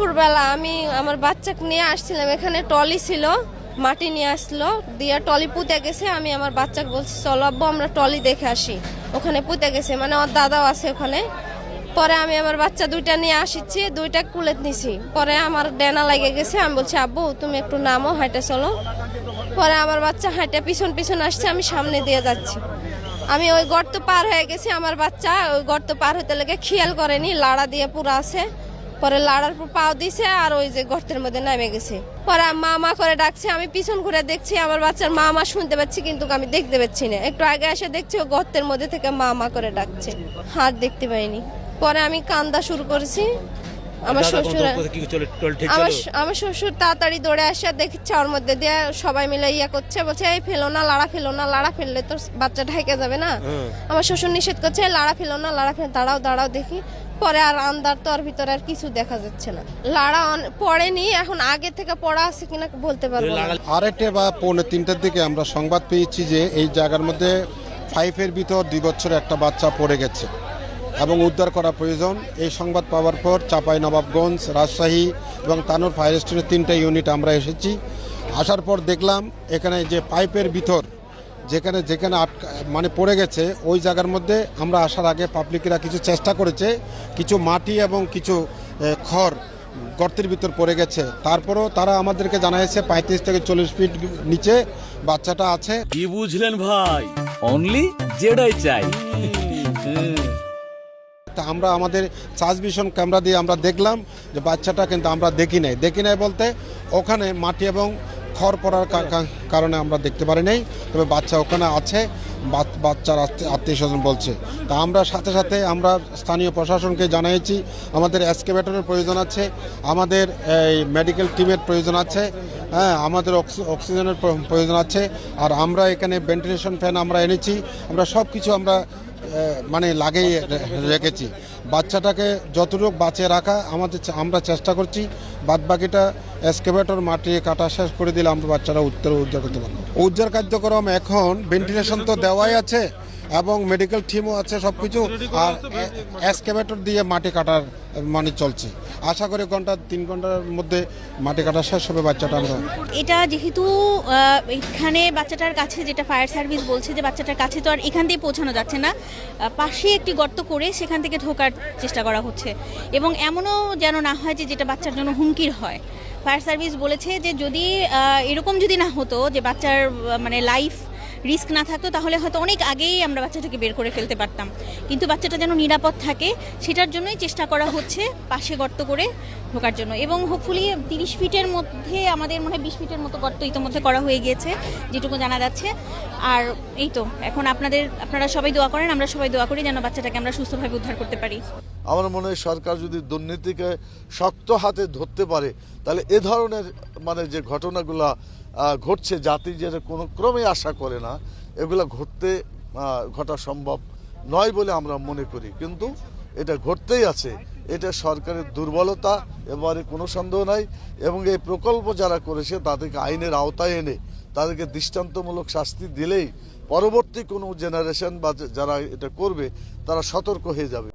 দুপুরবেলা আমি আমার বাচ্চাকে নিয়ে আসছিলাম। এখানে টলি ছিল, মাটি নিয়ে আসলো, দিয়ে টলি পুঁতে গেছে। আমি আমার বাচ্চাকে বলছি, চলো আব্বু, আমরা টলি দেখে আসি। ওখানে পুঁতে গেছে মানে আমার দাদাও আছে ওখানে। পরে আমি আমার বাচ্চা দুইটা নিয়ে আসিছি দুইটা কুলে নিছি। পরে আমার ডেনা লাগে গেছে, আমি বলছি, আব্বু, তুমি একটু নামো, হাঁটে চলো। পরে আমার বাচ্চা হাঁটে পিছন পিছন আসছে, আমি সামনে দিয়ে যাচ্ছি। আমি ওই গর্ত পার হয়ে গেছি, আমার বাচ্চা ওই গর্ত পার হতে লেগে খেয়াল করেনি, লাড়া দিয়ে পুরো আছে। পরে লাড়ার পর পাও দিছে আর ওই যে গর্তের মধ্যে নামে গেছে। পরে মা মা করে ডাকছে আমি পিছন ঘুরে দেখছি আমার বাচ্চার মা মা শুনতে পাচ্ছি কিন্তু আমি দেখতে পাচ্ছি না। একটু আগে এসে দেখছি ও গর্তের মধ্যে থেকে মা মা করে ডাকছে। হাত দেখতে পাইনি। পরে আমি কান্দা শুরু করেছি। আমার শ্বশুর আমার আমার শ্বশুর তাড়াতাড়ি দৌড়ে আসে দেখছে ওর মধ্যে দিয়ে সবাই মিলে ইয়া করছে বলছে এই ফেলো না লাড়া ফেলো না লাড়া ফেললে তো বাচ্চা ঢাকে যাবে না। হ্যাঁ। আমার শ্বশুর নিষেধ করছে লাড়া ফেলো না লাড়া ফেলো দাঁড়াও দাঁড়াও দেখি। পরে আর আন্দার তো আর ভিতরে আর কিছু দেখা যাচ্ছে না। লাড়া পড়েনি, এখন আগে থেকে পড়া আছে কিনা বলতে পারব আড়াইটে বা পৌনে তিনটার দিকে আমরা সংবাদ পেয়েছি যে এই জায়গার মধ্যে ফাইভের ভিতর দুই বছর একটা বাচ্চা পড়ে গেছে এবং উদ্ধার করা প্রয়োজন। এই সংবাদ পাওয়ার পর চাপাই নবাবগঞ্জ, রাজশাহী এবং তানোর ফায়ার স্টেশনের তিনটা ইউনিট আমরা এসেছি। আসার পর দেখলাম এখানে যে পাইপের ভিতর যেখানে যেখানে আটকা মানে পড়ে গেছে ওই জায়গার মধ্যে আমরা আসার আগে পাবলিকরা কিছু চেষ্টা করেছে কিছু মাটি এবং কিছু খড় গর্তের ভিতর পড়ে গেছে। তারপরেও তারা আমাদেরকে জানাইছে পঁয়ত্রিশ থেকে চল্লিশ ফিট নিচে বাচ্চাটা আছে। কি বুঝলেন ভাই? অনলি যেটাই চাই। তা আমরা আমাদের ট্রান্সমিশন ক্যামেরা দিয়ে আমরা দেখলাম যে বাচ্চাটা কিন্তু আমরা দেখি নাই। দেখি নাই বলতে ওখানে মাটি এবং খড় পড়ার কারণে আমরা দেখতে পারি নাই। তবে বাচ্চা ওখানে আছে বাচ্চার আত্মীয় স্বজন বলছে। তা আমরা সাথে সাথে আমরা স্থানীয় প্রশাসনকে জানিয়েছি আমাদের এসকেভেটরের প্রয়োজন আছে, আমাদের এই মেডিকেল টিমের প্রয়োজন আছে হ্যাঁ আমাদের অক্সি- অক্সিজেনের প্রয়োজন আছে, আর আমরা এখানে ভেন্টিলেশন ফ্যান আমরা এনেছি, আমরা সব কিছু আমরা মানে লাগেই রেখেছি। বাচ্চাটাকে যতটুকু বাঁচিয়ে রাখা আমাদের আমরা চেষ্টা করছি বাদ বাকিটা এসকেভেটর মাটি কাটা শেষ করে দিলে আমরা বাচ্চারা উত্তর উদ্ধার করতে পারব। উদ্ধার কার্যক্রম এখন ভেন্টিলেশন তো দেওয়াই আছে এবং মেডিকেল টিমও আছে সব কিছু আর এসকেভেটর দিয়ে মাটি কাটার মানে চলছে। আশা করি ঘণ্টা, তিন ঘণ্টার মধ্যে মাটি কাটা শেষ হবে বাচ্চাটা আমরা। এটা যেহেতু এখানে বাচ্চাটার কাছে যেটা ফায়ার সার্ভিস বলছে যে বাচ্চাটার কাছে তো আর এখান দিয়ে পৌঁছানো যাচ্ছে না পাশে একটি গর্ত করে সেখান থেকে ঢোকার চেষ্টা করা হচ্ছে। এবং এমনও যেন না হয় যে যেটা বাচ্চার জন্য হুমকির হয়। ফায়ার সার্ভিস বলেছে যে যদি এরকম যদি না হতো যে বাচ্চার মানে লাইফ রিস্ক না থাকতো, তাহলে হয়তো অনেক আগেই আমরা বাচ্চাটাকে বের করে ফেলতে পারতাম। কিন্তু বাচ্চাটা যেন নিরাপদ থাকে, সেটার জন্যই চেষ্টা করা হচ্ছে পাশে গর্ত করে ঢোকার জন্য। এবং হোপফুলি তিরিশ ফিটের মধ্যে, আমাদের মনে হয় বিশ ফিটের মতো গর্ত ইতিমধ্যে করা হয়ে গিয়েছে, যেটুকু জানা যাচ্ছে। আর এই তো, এখন আপনাদের, আপনারা সবাই দোয়া করেন, আমরা সবাই দোয়া করি যেন বাচ্চাটাকে আমরা সুস্থভাবে উদ্ধার করতে পারি। আমার মনে হয় সরকার যদি দুর্নীতিকে শক্ত হাতে ধরতে পারে, তাহলে এ ধরনের মানে যে ঘটনাগুলা ঘটছে, জাতি যেটা কোনো ক্রমে আশা করে না, এগুলো ঘটতে ঘটা সম্ভব নয় বলে আমরা মনে করি। কিন্তু এটা ঘটতেই আছে। এটা সরকারের দুর্বলতা, এবারে কোনো সন্দেহ নাই। এবং এই প্রকল্প যারা করেছে, তাদেরকে আইনের আওতায় এনে, তাদেরকে দৃষ্টান্তমূলক শাস্তি দিলেই পরবর্তী কোনো জেনারেশন বা যারা এটা করবে, তারা সতর্ক হয়ে যাবে।